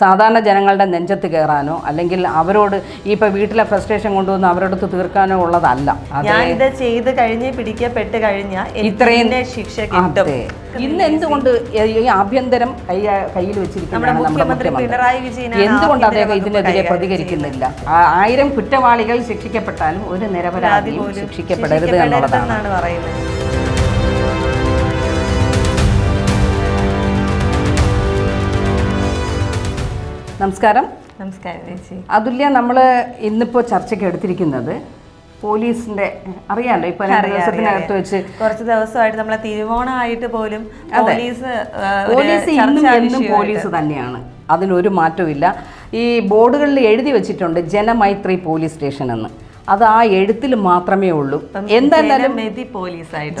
സാധാരണ ജനങ്ങളുടെ നെഞ്ചത്ത് കയറാനോ അല്ലെങ്കിൽ അവരോട് ഈ ഇപ്പൊ വീട്ടിലെ ഫ്രസ്ട്രേഷൻ കൊണ്ടുവന്ന് അവരോട് തീർക്കാനോ ഉള്ളതല്ല. ഞാൻ ഇത് ചെയ്ത് കഴിഞ്ഞ് പിടിക്കപ്പെട്ട് കഴിഞ്ഞാൽ ഇത്രയും ശിക്ഷ കിട്ടും. ഇന്ന് എന്തുകൊണ്ട് ഈ ആഭ്യന്തരം കൈ കയ്യിൽ വെച്ചിരിക്കുന്നതാണ് നമ്മുടെ മുഖ്യമന്ത്രി മുഖ്യമന്ത്രി? പിണറായി വിജയൻ എന്തുകൊണ്ട് അദ്ദേഹം ഇതിനെതിരെ പ്രതികരിക്കുന്നില്ല? ആയിരം കുറ്റവാളികൾ ശിക്ഷിക്കപ്പെട്ടാലും ഒരു നിരപരാധിയും ശിക്ഷിക്കപ്പെടരുത് എന്നുള്ളതാണ്. പറയുന്നത്. നമസ്കാരം. നമസ്കാരം ചേച്ചി. അതുല്യ നമ്മൾ ഇന്നിപ്പോൾ ചർച്ചയ്ക്ക് എടുത്തിരിക്കുന്നത് പോലീസിന്റെ അറിയാലോ? ഇപ്പൊ ദിവസത്തിനകത്ത് വെച്ച് കുറച്ച് ദിവസമായിട്ട് നമ്മളെ തിരുവോണമായിട്ട് പോലും പോലീസ് പോലീസ് ഇന്നും എന്നും പോലീസ് തന്നെയാണ്. അതിനൊരു മാറ്റവും ഈ ബോർഡുകളിൽ എഴുതി വെച്ചിട്ടുണ്ട് ജനമൈത്രി പോലീസ് സ്റ്റേഷൻ എന്ന് അത് ആ എഴുത്തിൽ മാത്രമേ ഉള്ളൂ. എന്തായാലും ജനമെതി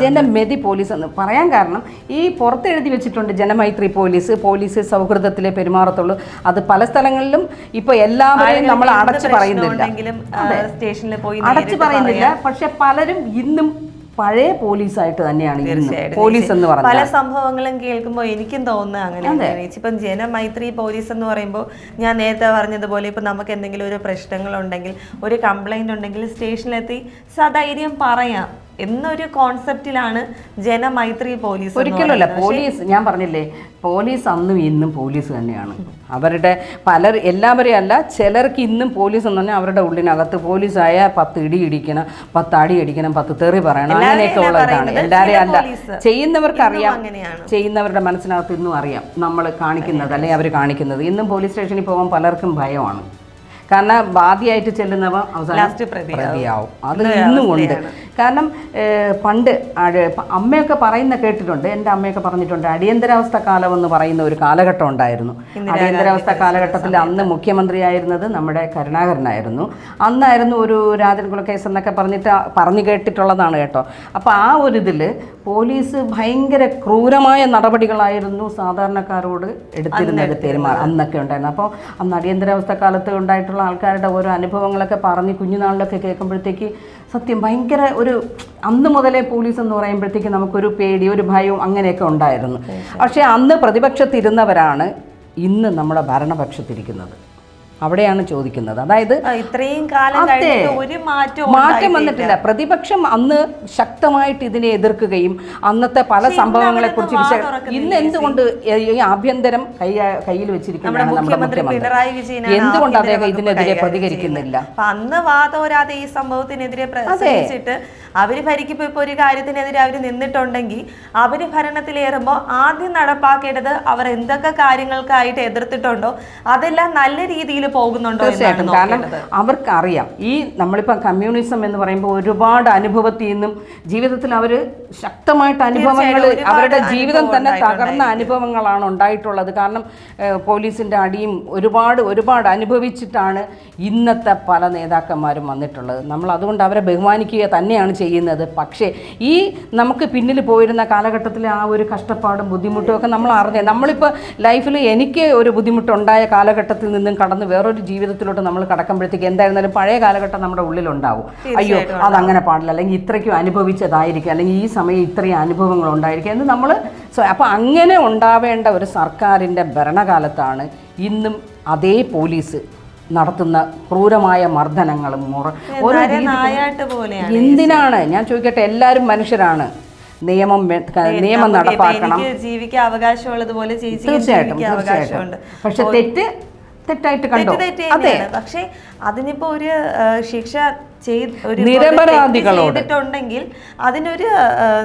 ജന ജനമെതി പോലീസ് എന്ന് പറയാൻ കാരണം ഈ പുറത്ത് എഴുതി വെച്ചിട്ടുണ്ട് ജനമൈത്രി പോലീസ് പോലീസ് സൗഹൃദത്തിലെ പെരുമാറത്തുള്ളൂ. അത് പല സ്ഥലങ്ങളിലും ഇപ്പൊ എല്ലാവരെയും നമ്മൾ അടച്ചു പറയുന്നില്ല. സ്റ്റേഷനിൽ പോയി അടച്ചു പറയുന്നില്ല. പക്ഷെ പലരും ഇന്നും പഴയ പോലീസായിട്ട് തന്നെയാണ് പോലീസ് എന്ന് പല സംഭവങ്ങളും കേൾക്കുമ്പോൾ എനിക്കും തോന്നുന്നത് അങ്ങനെ ഇപ്പം ജനമൈത്രി പോലീസ് എന്ന് പറയുമ്പോൾ ഞാൻ നേരത്തെ പറഞ്ഞതുപോലെ ഇപ്പം നമുക്ക് എന്തെങ്കിലും ഒരു പ്രശ്നങ്ങളുണ്ടെങ്കിൽ ഒരു കംപ്ലൈന്റ് ഉണ്ടെങ്കിൽ സ്റ്റേഷനിലെത്തി സധൈര്യം പറയാം. എന്നൊരു കോൺസെപ്റ്റിലാണ് ജനമൈത്രി പോലീസ് ഒരിക്കലുമല്ല പോലീസ് ഞാൻ പറഞ്ഞില്ലേ പോലീസ് അന്നും ഇന്നും പോലീസ് തന്നെയാണ്. അവരുടെ പലർ എല്ലാവരെയും അല്ല ചിലർക്ക് ഇന്നും പോലീസ് എന്ന് പറഞ്ഞാൽ അവരുടെ ഉള്ളിനകത്ത് പോലീസായ പത്ത് ഇടി ഇടിക്കണം പത്ത് അടി അടിക്കണം പത്ത് തെറി പറയണം അങ്ങനെയൊക്കെ ഉള്ളതാണ്. എല്ലാവരെയും അല്ല ചെയ്യുന്നവർക്ക് അറിയാം. ചെയ്യുന്നവരുടെ മനസ്സിനകത്ത് ഇന്നും അറിയാം നമ്മൾ കാണിക്കുന്നത് അല്ലെങ്കിൽ അവർ കാണിക്കുന്നത്. ഇന്നും പോലീസ് സ്റ്റേഷനിൽ പോകാൻ പലർക്കും ഭയമാണ്. കാരണം ബാധിയായിട്ട് ചെല്ലുന്നവ അവസാനം പ്രതിയാവും. അത് ഇന്നും ഉണ്ട്. കാരണം പണ്ട് അമ്മയൊക്കെ പറയുന്ന കേട്ടിട്ടുണ്ട്. എന്റെ അമ്മയൊക്കെ പറഞ്ഞിട്ടുണ്ട് അടിയന്തരാവസ്ഥ കാലം എന്ന് പറയുന്ന ഒരു കാലഘട്ടം ഉണ്ടായിരുന്നു. അടിയന്തരാവസ്ഥ കാലഘട്ടത്തിൽ അന്ന് മുഖ്യമന്ത്രിയായിരുന്നത് നമ്മുടെ കരുണാകരനായിരുന്നു. അന്നായിരുന്നു ഒരു രാജൻകുല കേസ് എന്നൊക്കെ പറഞ്ഞിട്ട് പറഞ്ഞു കേട്ടിട്ടുള്ളതാണ് കേട്ടോ. അപ്പോൾ ആ ഒരു ഇതിൽ പോലീസ് ഭയങ്കര ക്രൂരമായ നടപടികളായിരുന്നു സാധാരണക്കാരോട് എടുത്തിരുന്നത് പെരുമാറും അന്നൊക്കെ ഉണ്ടായിരുന്നു. അപ്പോൾ അന്ന് അടിയന്തരാവസ്ഥ കാലത്ത് ഉണ്ടായിട്ടുള്ള ആൾക്കാരുടെ ഓരോ അനുഭവങ്ങളൊക്കെ പറഞ്ഞ് കുഞ്ഞുനാളിലൊക്കെ കേൾക്കുമ്പോഴത്തേക്ക് സത്യം ഭയങ്കര ഒരു അന്ന് മുതലേ പോലീസ് എന്ന് പറയുമ്പോഴത്തേക്ക് നമുക്കൊരു പേടി ഒരു ഭയവും അങ്ങനെയൊക്കെ ഉണ്ടായിരുന്നു. പക്ഷേ അന്ന് പ്രതിപക്ഷത്തിരുന്നവരാണ് ഇന്ന് നമ്മുടെ ഭരണപക്ഷത്തിരിക്കുന്നത്. അവിടെയാണ് ചോദിക്കുന്നത്. അതായത് ഇത്രയും കാലം ഒരു മാറ്റം മാറ്റം വന്നിട്ടില്ല. പ്രതിപക്ഷം അന്ന് ശക്തമായിട്ട് ഇതിനെ എതിർക്കുകയും അന്നത്തെ പല സംഭവങ്ങളെ കുറിച്ച് ഇന്ന് എന്തുകൊണ്ട് ആഭ്യന്തരം കൈ കയ്യിൽ വെച്ചിരിക്കുന്നതാണ് നമ്മുടെ മുഖ്യമന്ത്രി എന്തുകൊണ്ട് അദ്ദേഹം ഇതിനെതിരെ പ്രതികരിക്കുന്നില്ല? അന്ന് വാദോരാതെ ഈ സംഭവത്തിനെതിരെ പ്രസംഗിച്ചിട്ട് അവർ ഭരിക്കുമ്പോ ഇപ്പൊ ഒരു കാര്യത്തിനെതിരെ അവർ നിന്നിട്ടുണ്ടെങ്കിൽ അവർ ഭരണത്തിലേറുമ്പോ ആദ്യം നടപ്പാക്കേണ്ടത് അവർ എന്തൊക്കെ കാര്യങ്ങൾക്കായിട്ട് എതിർത്തിട്ടുണ്ടോ അതെല്ലാം നല്ല രീതിയിൽ പോകുന്നുണ്ടോ എന്നാണ് തീർച്ചയായിട്ടും. കാരണം അവർക്ക് അവർക്കറിയാം. ഈ നമ്മളിപ്പോൾ കമ്മ്യൂണിസം എന്ന് പറയുമ്പോൾ ഒരുപാട് അനുഭവത്തിൽ നിന്നും ജീവിതത്തിൽ അവർ ശക്തമായിട്ട് അനുഭവങ്ങൾ അവരുടെ ജീവിതം തന്നെ തകർന്ന അനുഭവങ്ങളാണ് ഉണ്ടായിട്ടുള്ളത്. കാരണം പോലീസിന്റെ അടിയും ഒരുപാട് ഒരുപാട് അനുഭവിച്ചിട്ടാണ് ഇന്നത്തെ പല നേതാക്കന്മാരും വന്നിട്ടുള്ളത്. നമ്മൾ അതുകൊണ്ട് അവരെ ബഹുമാനിക്കുക തന്നെയാണ് ചെയ്യുന്നത്. പക്ഷേ ഈ നമുക്ക് പിന്നിൽ പോയിരുന്ന കാലഘട്ടത്തിലെ ആ ഒരു കഷ്ടപ്പാടും ബുദ്ധിമുട്ടും ഒക്കെ നമ്മൾ അറിഞ്ഞത് നമ്മളിപ്പോൾ ലൈഫിൽ എനിക്ക് ഒരു ബുദ്ധിമുട്ടുണ്ടായ കാലഘട്ടത്തിൽ നിന്നും കടന്ന് വേറൊരു ജീവിതത്തിലോട്ട് നമ്മൾ കടക്കുമ്പോഴത്തേക്ക് എന്തായിരുന്നാലും പഴയ കാലഘട്ടം നമ്മുടെ ഉള്ളിലുണ്ടാവും. അയ്യോ അതങ്ങനെ പാടില്ല. അല്ലെങ്കിൽ ഇത്രയ്ക്കും അനുഭവിച്ചതായിരിക്കും. അല്ലെങ്കിൽ ഈ സമയം ഇത്രയും അനുഭവങ്ങൾ ഉണ്ടായിരിക്കും എന്ന് നമ്മൾ സോ അപ്പോൾ അങ്ങനെ ഉണ്ടാവേണ്ട ഒരു സർക്കാരിന്റെ ഭരണകാലത്താണ് ഇന്നും അതേ പോലീസ് നടത്തുന്ന ക്രൂരമായ മർദ്ദനങ്ങളും മുറ ഓരോ എന്തിനാണ്? ഞാൻ ചോദിക്കട്ടെ എല്ലാവരും മനുഷ്യരാണ്. നിയമം നിയമം നടപ്പാക്കണം. ജീവിക്കാൻ അവകാശമുള്ളതുപോലെ തീർച്ചയായിട്ടും തീർച്ചയായിട്ടും. പക്ഷെ തെറ്റ് തെറ്റായിട്ട് കണ്ടോ? അതെ. പക്ഷേ അതിനിപ്പോ ഒരു ശിക്ഷ ചെയ്തിട്ടുണ്ടെങ്കിൽ അതിനൊരു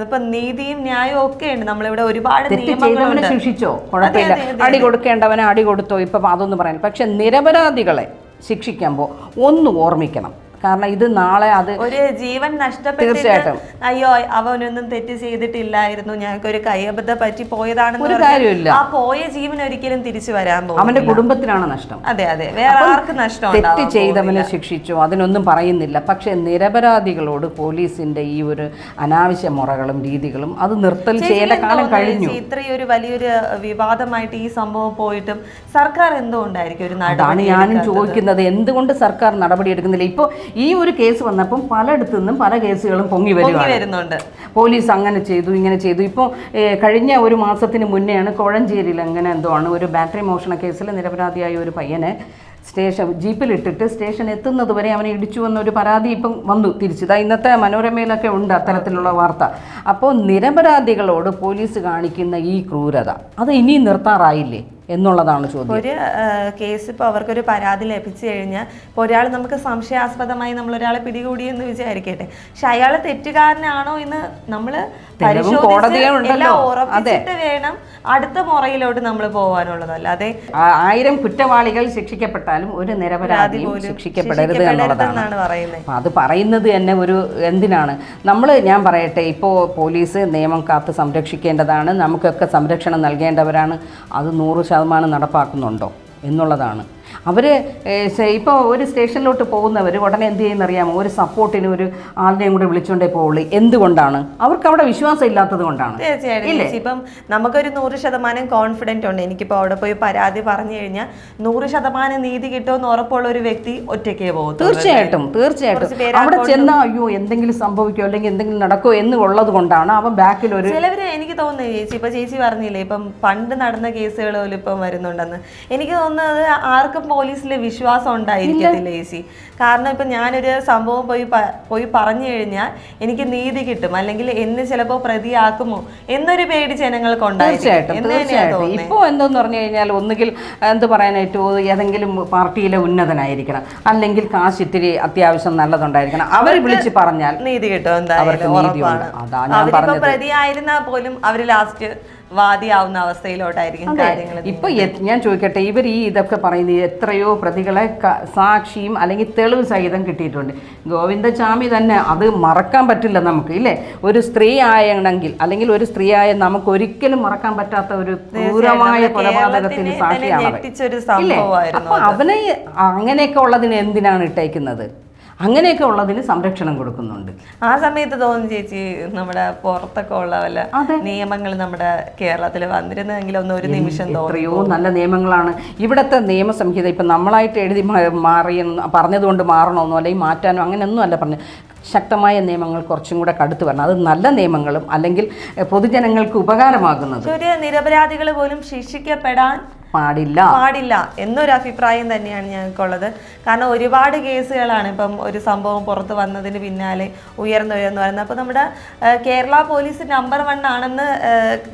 ഇപ്പൊ നീതിയും ന്യായവും ഒക്കെ ഉണ്ട്. നമ്മളിവിടെ ഒരുപാട് നിയമങ്ങളെ ശിക്ഷിച്ചോ? കുഴപ്പമില്ല. അടി കൊടുക്കേണ്ടവനെ അടി കൊടുത്തോ? ഇപ്പൊ അതൊന്നും പറയാൻ പക്ഷെ നിരപരാധികളെ ശിക്ഷിക്കുമ്പോൾ ഒന്ന് ഓർമ്മിക്കണം. കാരണം ഇത് നാളെ അത് ഒരു ജീവൻ നഷ്ടപ്പെട്ട് തീർച്ചയായിട്ടും. അയ്യോ അവനൊന്നും തെറ്റ് ചെയ്തിട്ടില്ലായിരുന്നു. ഞങ്ങൾക്ക് ഒരു കൈയബദ്ധ പറ്റി പോയതാണെന്ന് ഒരു കാര്യമില്ല. ആ പോയ ജീവൻ ഒരിക്കലും തിരിച്ചു വരാൻ പോകും അവന്റെ കുടുംബത്തിനാണ് നഷ്ടം. അതെ അതെ. വേറെ ആർക്ക് നഷ്ടം തെറ്റ് ചെയ്തവനെ ശിക്ഷിച്ചു. അതിനൊന്നും പറയുന്നില്ല. പക്ഷെ നിരപരാധികളോട് പോലീസിന്റെ ഈ ഒരു അനാവശ്യ മുറകളും രീതികളും അത് നിർത്തൽ ചെയ്യേണ്ട കാലം കഴിഞ്ഞു. ഇത്രയൊരു ഇത്രയും ഒരു വലിയൊരു വിവാദമായിട്ട് ഈ സംഭവം പോയിട്ടും സർക്കാർ എന്തുകൊണ്ടായിരിക്കും ഒരു അതാണ് ഞാനും ചോദിക്കുന്നത്. എന്തുകൊണ്ട് സർക്കാർ നടപടി എടുക്കുന്നില്ല? ഇപ്പോൾ ഈ ഒരു കേസ് വന്നപ്പം പലയിടത്തു നിന്നും പല കേസുകളും പൊങ്ങി വരുന്നുണ്ട്. പോലീസ് അങ്ങനെ ചെയ്തു ഇങ്ങനെ ചെയ്തു. ഇപ്പോൾ കഴിഞ്ഞ ഒരു മാസത്തിന് മുന്നെയാണ് കോഴഞ്ചേരിയിൽ അങ്ങനെ എന്തോ ആണ് ഒരു ബാറ്ററി മോഷണ കേസിൽ നിരപരാധിയായ ഒരു പയ്യനെ സ്റ്റേഷൻ ജീപ്പിലിട്ടിട്ട് സ്റ്റേഷൻ എത്തുന്നത് വരെ അവനെ ഇടിച്ചു എന്നൊരു പരാതി ഇപ്പം വന്നു തിരിച്ചു. ഇതാ ഇന്നത്തെ മനോരമയിലൊക്കെ ഉണ്ട് അത്തരത്തിലുള്ള വാർത്ത. അപ്പോൾ നിരപരാധികളോട് പോലീസ് കാണിക്കുന്ന ഈ ക്രൂരത അത് ഇനിയും നിർത്താറായില്ലേ? എന്നുള്ളതാണ് ചോദ്യം. ഒരു കേസ് ഇപ്പോൾ അവർക്കൊരു പരാതി ലഭിച്ചു കഴിഞ്ഞാൽ ഇപ്പോൾ ഒരാൾ നമുക്ക് സംശയാസ്പദമായി നമ്മൾ ഒരാളെ പിടികൂടി എന്ന് വിചാരിക്കട്ടെ. പക്ഷെ അയാൾ തെറ്റുകാരനാണോ എന്ന് നമ്മൾ. ഉറപ്പിച്ചിട്ട് വേണം അടുത്ത മുറയിലോട്ട് നമ്മൾ പോകാനുള്ളത് അല്ലാതെ ആയിരം കുറ്റവാളികൾ ശിക്ഷിക്കപ്പെട്ടാലും ഒരു നിരപരാധി ശിക്ഷിക്കപ്പെടരുത് എന്നുള്ളതാണ്. അത് പറയുന്നത് തന്നെ ഒരു എന്തിനാണ്? നമ്മൾ ഞാൻ പറയട്ടെ ഇപ്പോൾ പോലീസ് നിയമം കാത്ത് സംരക്ഷിക്കേണ്ടതാണ് നമുക്കൊക്കെ സംരക്ഷണം നൽകേണ്ടവരാണ്. അത് നൂറ് ശതമാനം നടപ്പാക്കുന്നുണ്ടോ എന്നുള്ളതാണ് അവർ ഇപ്പോൾ ഒരു സ്റ്റേഷനിലോട്ട് പോകുന്നവർ ഉടനെ എന്ത് ചെയ്യുന്നറിയാമോ? ഒരു സപ്പോർട്ടിന് ഒരു ആളിനെയും കൂടെ വിളിച്ചുകൊണ്ടേ പോകുള്ളൂ എന്തുകൊണ്ടാണ്? അവർക്ക് അവിടെ വിശ്വാസം ഇല്ലാത്തത് കൊണ്ടാണ്. തീർച്ചയായിട്ടും ഇപ്പം നമുക്കൊരു നൂറ് ശതമാനം കോൺഫിഡന്റ് ഉണ്ട്. എനിക്കിപ്പോൾ അവിടെ പോയി പരാതി പറഞ്ഞു കഴിഞ്ഞാൽ നൂറ് ശതമാനം നീതി കിട്ടുമെന്ന് ഉറപ്പുള്ള ഒരു വ്യക്തി ഒറ്റയ്ക്കേ പോകും തീർച്ചയായിട്ടും തീർച്ചയായിട്ടും. അവിടെ ചെന്നാൽ അയ്യോ എന്തെങ്കിലും സംഭവിക്കോ അല്ലെങ്കിൽ എന്തെങ്കിലും നടക്കോ എന്ന് ഉള്ളത് കൊണ്ടാണ് അവൻ ബാക്കിൽ ഒരു ചിലവര് എനിക്ക് തോന്നുന്നത് ചേച്ചി. ഇപ്പൊ ചേച്ചി പറഞ്ഞില്ലേ ഇപ്പം പണ്ട് നടന്ന കേസുകൾ പോലും ഇപ്പം വരുന്നുണ്ടെന്ന്. എനിക്ക് തോന്നുന്നത് ആർക്കും പോലീസിൽ വിശ്വാസം ഉണ്ടായിരിക്കത്തില്ല ചേച്ചി കാരണം ഇപ്പം ഞാനൊരു സംഭവം പോയി പോയി പറഞ്ഞു കഴിഞ്ഞാൽ എനിക്ക് നീതി കിട്ടും. അല്ലെങ്കിൽ എന്നെ ചിലപ്പോൾ പ്രതിയാക്കുമോ എന്നൊരു പേടി ജനങ്ങൾക്ക് തീർച്ചയായിട്ടും ഇപ്പോൾ എന്തെന്ന് പറഞ്ഞു കഴിഞ്ഞാൽ ഒന്നുകിൽ എന്ത് പറയാനായിട്ട് ഏതെങ്കിലും പാർട്ടിയിലെ ഉന്നതനായിരിക്കണം. അല്ലെങ്കിൽ കാശ് ഇത്തിരി അത്യാവശ്യം നല്ലതുണ്ടായിരിക്കണം. അവർ വിളിച്ച് പറഞ്ഞാൽ നീതി കിട്ടും അവർക്ക് നീതി. അതാ ഞാൻ. പ്രതിയായിരുന്നാൽ പോലും അവർ ലാസ്റ്റ് വാദിയാവുന്ന അവസ്ഥയിലോട്ടായിരിക്കും കാര്യങ്ങൾ ഇപ്പൊ ഞാൻ ചോദിക്കട്ടെ ഇവർ ഈ ഇതൊക്കെ പറയുന്നത് എത്രയോ പ്രതികളെ സാക്ഷിയും അല്ലെങ്കിൽ തെളിവ് സഹിതം കിട്ടിയിട്ടുണ്ട്. ഗോവിന്ദചാമി തന്നെ അത് മറക്കാൻ പറ്റില്ല നമുക്ക് ഇല്ലേ? ഒരു സ്ത്രീ ആയണെങ്കിൽ അല്ലെങ്കിൽ ഒരു സ്ത്രീ ആയ നമുക്ക് ഒരിക്കലും മറക്കാൻ പറ്റാത്ത ഒരു ക്രൂരമായ കൊലപാതകത്തിന് സാക്ഷിയാണ്? അവനെ അങ്ങനെയൊക്കെ ഉള്ളതിന് എന്തിനാണ് ഇട്ടേക്കുന്നത്? അങ്ങനെയൊക്കെ ഉള്ളതിന് സംരക്ഷണം കൊടുക്കുന്നുണ്ട്. ആ സമയത്ത് തോന്നുന്നു ചേച്ചി നമ്മുടെ പുറത്തൊക്കെ ഉള്ള വല്ല നിയമങ്ങൾ നമ്മുടെ കേരളത്തിൽ വന്നിരുന്നെങ്കിൽ ഒന്ന് ഒരു നിമിഷം എത്രയോ നല്ല നിയമങ്ങളാണ്. ഇവിടുത്തെ നിയമസംഹിത ഇപ്പം നമ്മളായിട്ട് എഴുതി മാറി പറഞ്ഞതുകൊണ്ട് മാറണമെന്നോ അല്ലെങ്കിൽ മാറ്റാനോ അങ്ങനെയൊന്നും അല്ല പറഞ്ഞു ശക്തമായ നിയമങ്ങൾ കുറച്ചും കൂടെ കടുത്തു വരണം. അത് നല്ല നിയമങ്ങളും അല്ലെങ്കിൽ പൊതുജനങ്ങൾക്ക് ഉപകാരമാകുന്നത്. ഒരു നിരപരാധികൾ പോലും ശിക്ഷിക്കപ്പെടാൻ പാടില്ല. പാടില്ല എന്നൊരു അഭിപ്രായം തന്നെയാണ് ഞങ്ങൾക്കുള്ളത്. കാരണം ഒരുപാട് കേസുകളാണ് ഇപ്പം ഒരു സംഭവം പുറത്ത് വന്നതിന് പിന്നാലെ ഉയർന്നു ഉയർന്നു വരുന്നത്. അപ്പോൾ നമ്മുടെ കേരള പോലീസ് നമ്പർ വൺ ആണെന്ന്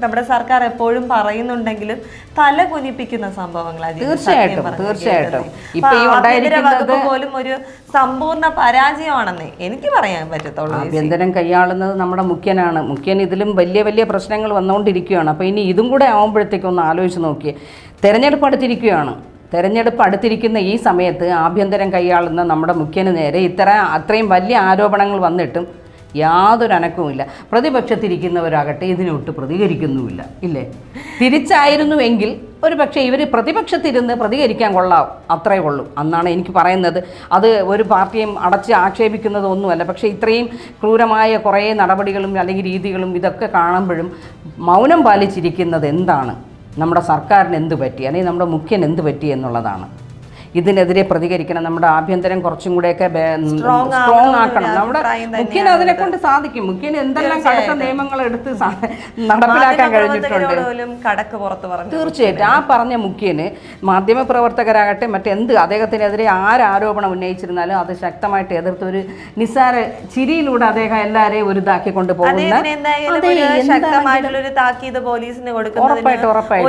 നമ്മുടെ സർക്കാർ എപ്പോഴും പറയുന്നുണ്ടെങ്കിലും തല കുനിപ്പിക്കുന്ന സംഭവങ്ങളാണ് തീർച്ചയായിട്ടും, തീർച്ചയായിട്ടും. വകുപ്പ് പോലും ഒരു സമ്പൂർണ പരാജയമാണെന്ന് എനിക്ക് പറയാൻ പറ്റത്തുള്ളൂ. ആഭ്യന്തരം കൈയാളുന്നത് നമ്മുടെ മുഖ്യനാണ്. മുഖ്യൻ ഇതിലും വലിയ വലിയ പ്രശ്നങ്ങൾ വന്നുകൊണ്ടിരിക്കുകയാണ്. അപ്പോൾ ഇനി ഇതും കൂടെ ആവുമ്പോഴത്തേക്കൊന്ന് ആലോചിച്ച് നോക്കിയേ. തെരഞ്ഞെടുപ്പ് അടുത്തിരിക്കുകയാണ് തെരഞ്ഞെടുപ്പ് അടുത്തിരിക്കുന്ന ഈ സമയത്ത് ആഭ്യന്തരം കൈയാളുന്ന നമ്മുടെ മുഖ്യന് നേരെ ഇത്ര അത്രയും വലിയ ആരോപണങ്ങൾ വന്നിട്ടും യാതൊരു അനക്കവുമില്ല പ്രതിപക്ഷത്തിരിക്കുന്നവരാകട്ടെ ഇതിനൊട്ട് പ്രതികരിക്കുന്നുമില്ല. ഇല്ലേ? തിരിച്ചായിരുന്നുവെങ്കിൽ ഒരു പക്ഷേ ഇവർ പ്രതിപക്ഷത്തിരുന്ന് പ്രതികരിക്കാൻ കൊള്ളാം. അത്രേ ഉള്ളൂ. അന്നാണ് എനിക്ക് പറയുന്നത്. അത് ഒരു പാർട്ടിയും അടച്ച് ആക്ഷേപിക്കുന്നതൊന്നുമല്ല. പക്ഷേ ഇത്രയും ക്രൂരമായ കുറേ നടപടികളും അല്ലെങ്കിൽ രീതികളും ഇതൊക്കെ കാണുമ്പോഴും മൗനം പാലിച്ചിരിക്കുന്നത് എന്താണ്? നമ്മുടെ സർക്കാരിന് എന്ത് പറ്റി? അല്ലെങ്കിൽ നമ്മുടെ മുഖ്യൻ എന്ത് പറ്റി എന്നുള്ളതാണ്. ഇതിനെതിരെ പ്രതികരിക്കണം നമ്മുടെ ആഭ്യന്തരം കുറച്ചും കൂടെയൊക്കെ സ്ട്രോങ് ആക്കണം. നമ്മുടെ മുഖ്യന് അതിനെ കൊണ്ട് സാധിക്കും. മുഖ്യന് എന്തെല്ലാം കടുത്ത നിയമങ്ങൾ എടുത്ത് നടപ്പിലാക്കാൻ കഴിഞ്ഞിട്ടുണ്ട്. തീർച്ചയായിട്ടും. ആ പറഞ്ഞ മുഖ്യന് മാധ്യമപ്രവർത്തകരാകട്ടെ മറ്റെന്ത് അദ്ദേഹത്തിനെതിരെ ആരോപണം ഉന്നയിച്ചിരുന്നാലും അത് ശക്തമായിട്ട് എതിർത്ത് ഒരു നിസ്സാര ചിരിയിലൂടെ അദ്ദേഹം എല്ലാവരെയും ഒരു ഇതാക്കി കൊണ്ടുപോകുന്ന അദ്ദേഹത്തിന് എന്തായാലും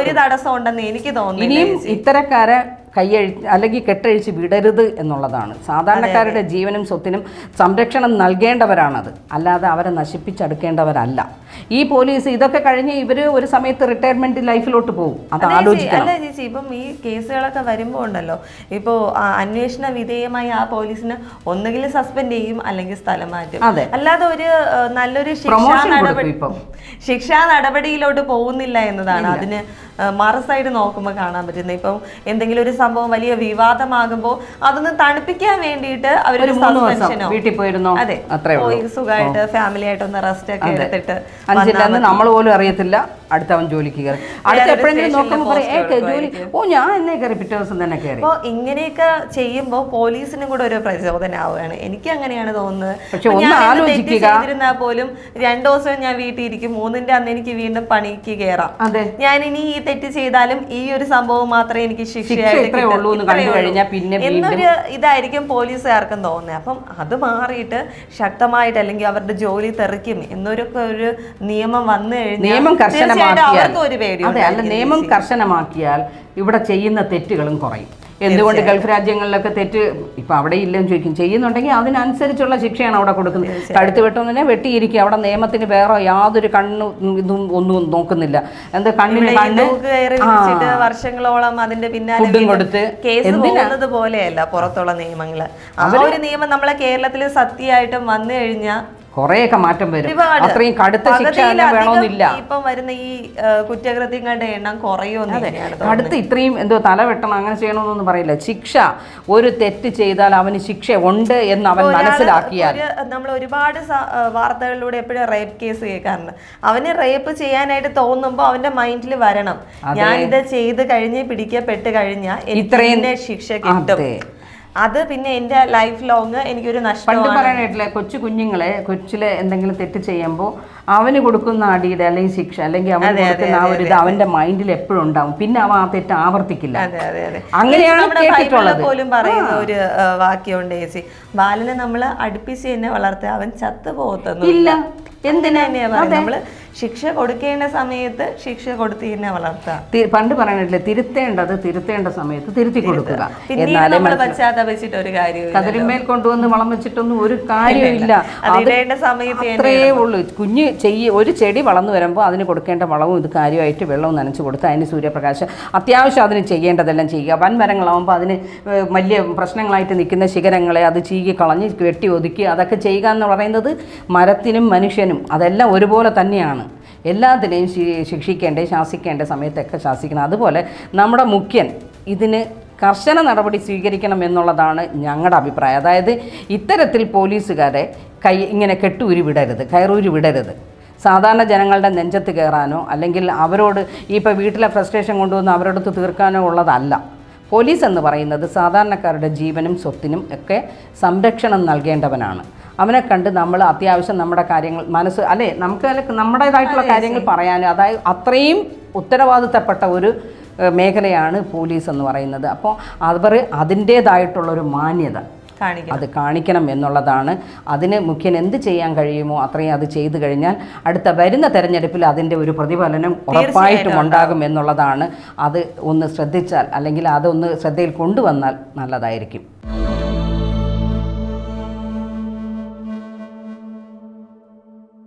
ഒരു തടസ്സം ഉണ്ടെന്ന് എനിക്ക് തോന്നുന്നു ഇനിയും ഇത്തരക്കാരെ കൈയഴി അല്ലെങ്കിൽ കെട്ടഴിച്ച് വിടരുത് എന്നുള്ളതാണ്. സാധാരണക്കാരുടെ ജീവനും സ്വത്തിനും സംരക്ഷണം നൽകേണ്ടവരാണത്. അല്ലാതെ അവരെ നശിപ്പിച്ചെടുക്കേണ്ടവരല്ല. ഈ പോലീസ് ഇതൊക്കെ കഴിഞ്ഞ് ഇവർ ഒരു സമയത്ത് റിട്ടയർമെന്റ് ലൈഫിലോട്ട് പോകും അത് ആലോചിക്കും ആലോചിക്കണം. അല്ല ചേച്ചി. ഇപ്പം ഈ കേസുകളൊക്കെ വരുമ്പോൾ ഉണ്ടല്ലോ. ഇപ്പോൾ അന്വേഷണ വിധേയമായി ആ പോലീസിന് ഒന്നുകിൽ സസ്പെൻഡ് ചെയ്യും അല്ലെങ്കിൽ സ്ഥലം മാറ്റും. അല്ലാതെ ഒരു നല്ലൊരു ശിക്ഷാ നടപടി ഇപ്പം. ശിക്ഷാ നടപടിയിലോട്ട് പോകുന്നില്ല എന്നതാണ്. അതിന് മറ സൈഡ് നോക്കുമ്പോൾ കാണാൻ പറ്റുന്നത്. ഇപ്പം എന്തെങ്കിലും ഒരു സംഭവം വലിയ വിവാദമാകുമ്പോൾ അതൊന്ന് തണുപ്പിക്കാൻ വേണ്ടിയിട്ട് അവർ സസ്പെൻഷനോ വീട്ടിൽ പോയിരുന്നോ? അതെ. സുഖമായിട്ട് ഫാമിലി ആയിട്ടൊന്ന് റെസ്റ്റ് ഒക്കെ എടുത്തിട്ട് നമ്മൾ പോലും അറിയത്തില്ല. അടുത്തവൻ ജോലിക്ക് കയറി. അടുത്ത എപ്പോഴെങ്കിലും നോക്കുമ്പോൾ പറയും "ഏ, ജോലി ഓ ഞാൻ എന്നെ കയറി പിറ്റേ ദിവസം തന്നെ കയറി. അപ്പോൾ ഇങ്ങനെയൊക്കെ ചെയ്യുമ്പോൾ പോലീസിനും കൂടെ ഒരു പ്രചോദനമാവുകയാണ് എനിക്ക് അങ്ങനെയാണ് തോന്നുന്നത്. പക്ഷെ ഒന്ന് ആലോചിക്കുക. പോലും രണ്ടു ദിവസം ഞാൻ വീട്ടിൽ ഇരിക്കും. മൂന്നിന്റെ അന്ന് എനിക്ക് വീണ്ടും പണിക്ക് കയറാം അതെ. ഞാൻ ഇനി ഈ തെറ്റ് ചെയ്താലും ഈ ഒരു സംഭവം മാത്രമേ എനിക്ക് ശിക്ഷ ശിക്ഷയായിട്ട് ഉള്ളൂ എന്ന് കണ്ടു. കഴിഞ്ഞാൽ പിന്നെ എന്നൊരു ഇതായിരിക്കും പോലീസുകാർക്കും തോന്നുന്നത്. അപ്പം അത് മാറിയിട്ട് ശക്തമായിട്ട് അല്ലെങ്കിൽ അവരുടെ ജോലി തെറിക്കും എന്നൊരു ഒരു നിയമം വന്നു കഴിഞ്ഞാൽ നിയമം കർശനമാക്കിയാൽ അതെ അല്ല നിയമം കർശനമാക്കിയാൽ ഇവിടെ ചെയ്യുന്ന തെറ്റുകളും കുറയും. എന്തുകൊണ്ട് ഗൾഫ് രാജ്യങ്ങളിലൊക്കെ തെറ്റ് ഇപ്പൊ അവിടെ ഇല്ലെന്ന് ചോദിക്കും. ചെയ്യുന്നുണ്ടെങ്കിൽ അതിനനുസരിച്ചുള്ള ശിക്ഷയാണ് അവിടെ കൊടുക്കുന്നത്. കഴുത്ത് വെട്ടുന്നതിനെ വെട്ടിയിരിക്കും അവിടെ നിയമത്തിന് വേറെ യാതൊരു കണ്ണു ഇതും ഒന്നും നോക്കുന്നില്ല. എന്താ കണ്ണിന് കണ്ണ്? വർഷങ്ങളോളം അതിന്റെ പിന്നാലെ കൊടുത്ത്. കേസ് പോലെയല്ല പുറത്തുള്ള നിയമങ്ങൾ. ആ ഒരു നിയമം നമ്മളെ കേരളത്തിൽ സത്യമായിട്ടും വന്നു കഴിഞ്ഞാൽ കുറേയൊക്കെ മാറ്റം വരും. അത്രയും കടുത്ത ശിക്ഷ വേണമെന്നില്ല. ഇപ്പം വരുന്ന ഈ കുറ്റകൃത്യങ്ങളുടെ എണ്ണം കുറയുമെന്ന് കടുത്ത് ഇത്രയും എന്തോ തല വെട്ടണം അങ്ങനെ ചെയ്യണമെന്നൊന്നും പറയില്ല. ശിക്ഷ ഒരു തെറ്റ് ചെയ്താൽ അവന് ശിക്ഷ ഉണ്ട് എന്ന് അവൻ മനസ്സിലാക്കിയാൽ. നമ്മൾ ഒരുപാട് വാർത്തകളിലൂടെ എപ്പോഴും റേപ്പ് കേസ് കേൾക്കാറുണ്ട്. അവന് റേപ്പ് ചെയ്യാനായിട്ട് തോന്നുമ്പോൾ അവന്റെ മൈൻഡിൽ വരണം. ഞാൻ ഇത് ചെയ്ത് കഴിഞ്ഞ് പിടിക്കപ്പെട്ട് കഴിഞ്ഞാൽ ഇത്രയും- ശിക്ഷ കിട്ടും. അതെ. പിന്നെ എന്റെ ലൈഫ് ലോങ് എനിക്കൊരു പണ്ട് നഷ്ടമാണ് പറയാനായിട്ടില്ല കൊച്ചു കുഞ്ഞുങ്ങളെ കൊച്ചിലെ എന്തെങ്കിലും തെറ്റ് ചെയ്യുമ്പോൾ അവന് കൊടുക്കുന്ന അടിയുടെ അല്ലെങ്കിൽ ശിക്ഷ അല്ലെങ്കിൽ അവന് കൊടുക്കുന്ന ആ ഒരു ഇത് അവന്റെ മൈൻഡിൽ എപ്പോഴും ഉണ്ടാവും. പിന്നെ അവൻ ആ തെറ്റ് ആവർത്തിക്കില്ല. അതെ അതെ അതെ. അങ്ങനെയാണ് നമ്മുടെ ബൈബിളിൽ കേട്ടിട്ടുള്ളത്. പോലും പറയുന്ന ഒരു ആ, വാക്യമുണ്ട് ചേച്ചി ബാലനെ നമ്മൾ അടുപ്പിച്ച് തന്നെ വളർത്തുക അവൻ ചത്തു പോകത്തൊന്നും ഇല്ല. എന്തിനാ? നമ്മൾ ശിക്ഷ കൊടുക്കേണ്ട സമയത്ത് ശിക്ഷ കൊടുത്ത് തന്നെ വളർത്തുക പണ്ട് പറയാനായിട്ടില്ല തിരുത്തേണ്ടത് തിരുത്തേണ്ട സമയത്ത് തിരുത്തി കൊടുക്കുക. എന്നാലേ പശ്ചാത്തപിച്ചിട്ട് ഒരു കതിരിന്മേൽ കൊണ്ടുവന്ന് വളം വെച്ചിട്ടൊന്നും ഒരു കാര്യമില്ല അതിരേണ്ട സമയത്ത് തന്നെ അത്രയേ ഉള്ളൂ. കുഞ്ഞ് ചെയ്യ ഒരു ചെടി വളർന്നു വരുമ്പോൾ അതിന് കൊടുക്കേണ്ട വളവും ഇത് കാര്യമായിട്ട് വെള്ളവും നനച്ചു കൊടുത്ത് അതിന് സൂര്യപ്രകാശം. അത്യാവശ്യം അതിന് ചെയ്യേണ്ടതെല്ലാം ചെയ്യുക. വൻമരങ്ങളാവുമ്പോൾ അതിന് വലിയ പ്രശ്നങ്ങളായിട്ട് നിൽക്കുന്ന ശിഖരങ്ങളെ അത് ചീകി കളഞ്ഞ് വെട്ടി ഒതുക്കി അതൊക്കെ ചെയ്യുക എന്ന് പറയുന്നത് മരത്തിനും മനുഷ്യനും അതെല്ലാം ഒരുപോലെ തന്നെയാണ്. എല്ലാത്തിനെയും ശിക്ഷിക്കേണ്ട ശാസിക്കേണ്ട സമയത്തൊക്കെ ശാസിക്കണം. അതുപോലെ നമ്മുടെ മുഖ്യൻ ഇതിന് കർശന നടപടി സ്വീകരിക്കണം എന്നുള്ളതാണ് ഞങ്ങളുടെ അഭിപ്രായം. അതായത് ഇത്തരത്തിൽ പോലീസുകാരെ കൈ ഇങ്ങനെ കെട്ടൂരി വിടരുത് കയറൂരി വിടരുത് സാധാരണ ജനങ്ങളുടെ നെഞ്ചത്ത് കയറാനോ അല്ലെങ്കിൽ അവരോട് ഇപ്പോൾ വീട്ടിലെ ഫ്രസ്ട്രേഷൻ കൊണ്ടുവന്ന് അവരോടത്ത് തീർക്കാനോ ഉള്ളതല്ല. പോലീസ് എന്ന് പറയുന്നത് സാധാരണക്കാരുടെ ജീവനും സ്വത്തിനും ഒക്കെ സംരക്ഷണം നൽകേണ്ടവനാണ്. അവനെ കണ്ട് നമ്മൾ അത്യാവശ്യം നമ്മുടെ കാര്യങ്ങൾ മനസ്സ് അല്ലേ? നമുക്ക് നമ്മുടേതായിട്ടുള്ള കാര്യങ്ങൾ പറയാനും അതായത് അത്രയും ഉത്തരവാദിത്തപ്പെട്ട ഒരു മേഖലയാണ് പോലീസ് എന്ന് പറയുന്നത്. അപ്പോൾ അവർ അതിന്റേതായിട്ടുള്ളൊരു മാന്യത അത് കാണിക്കണം എന്നുള്ളതാണ്. അതിന് മുഖ്യൻ എന്ത് ചെയ്യാൻ കഴിയുമോ അത്രയും അത് ചെയ്തു കഴിഞ്ഞാൽ അടുത്ത വരുന്ന തെരഞ്ഞെടുപ്പിൽ അതിന്റെ ഒരു പ്രതിഫലനം ഉറപ്പായിട്ടും ഉണ്ടാകും. എന്നുള്ളതാണ്. അത് ഒന്ന് ശ്രദ്ധിച്ചാൽ അല്ലെങ്കിൽ അതൊന്ന് ശ്രദ്ധയിൽ കൊണ്ടുവന്നാൽ നല്ലതായിരിക്കും.